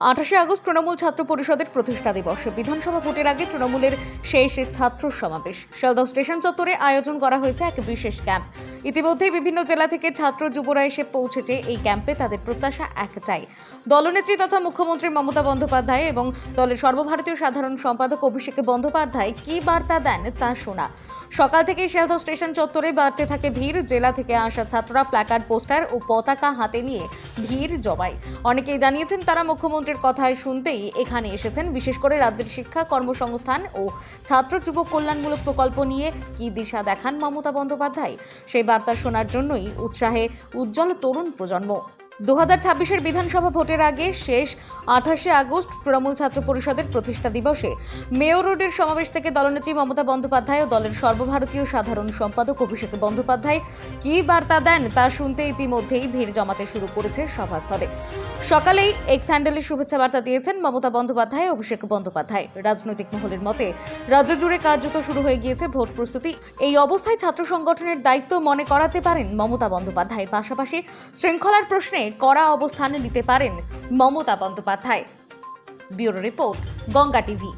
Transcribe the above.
আঠাশে আগস্ট তৃণমূল ছাত্র পরিষদের প্রতিষ্ঠা দিবস। বিধানসভা ভোটের আগে তৃণমূলের শেষ ছাত্র সমাবেশ। শিয়ালদহ স্টেশন চত্বরে আয়োজন করা হয়েছে এক বিশেষ ক্যাম্প। ইতিমধ্যেই বিভিন্ন জেলা থেকে ছাত্র যুবরা এসে পৌঁছেছে এই ক্যাম্পে। তাদের প্রত্যাশা একটাই। দলনেত্রী তথা মুখ্যমন্ত্রী মমতা বন্দ্যোপাধ্যায় এবং দলের সর্বভারতীয় সাধারণ সম্পাদক অভিষেক বন্দ্যোপাধ্যায় কী বার্তা দেন তা শোনা। সকাল থেকেই শিয়ালদহ স্টেশন চত্বরে বাড়তে থাকে ভিড়। জেলা থেকে আসা ছাত্ররা প্ল্যাকার্ড পোস্টার ও পতাকা হাতে নিয়ে ভিড় জমায়। অনেকেই জানিয়েছেন তারা মুখ্যমন্ত্রীর কথায় শুনতেই এখানে এসেছেন। বিশেষ করে রাজ্যের শিক্ষা, কর্মসংস্থান ও ছাত্র যুব কল্যাণমূলক প্রকল্প নিয়ে কি দিশা দেখান মমতা বন্দ্যোপাধ্যায়? সেই বার্তা শোনার জন্যই উৎসাহে উজ্জ্বল তরুণ প্রজন্ম। দু হাজার ছাব্বিশের বিধানসভা ভোটের আগে শেষ আঠাশে আগস্ট তৃণমূল ছাত্র পরিষদের প্রতিষ্ঠা দিবসে মেয়র রোডের সমাবেশ থেকে দলনেত্রী মমতা বন্দ্যোপাধ্যায় ও দলের সর্বভারতীয় সাধারণ সম্পাদক অভিষেক বন্দ্যোপাধ্যায় কী বার্তা দেন তা শুনতে ইতিমধ্যেই ভিড় জমাতে শুরু করেছে সভাস্থলে। সকালেই এক্স হ্যান্ডেলে শুভেচ্ছা বার্তা দিয়েছেন মমতা বন্দ্যোপাধ্যায় অভিষেক বন্দ্যোপাধ্যায়। রাজনৈতিক মহলের মতে, রাজ্য জুড়ে কার্যত শুরু হয়ে গিয়েছে ভোট প্রস্তুতি। এই অবস্থায় ছাত্র সংগঠনের দায়িত্ব মনে করাতে পারেন মমতা বন্দ্যোপাধ্যায়। পাশাপাশি শৃঙ্খলার প্রশ্নে কড়া অবস্থান নিতে পারেন Mamata Bandyopadhyay. Bureau report Ganga TV.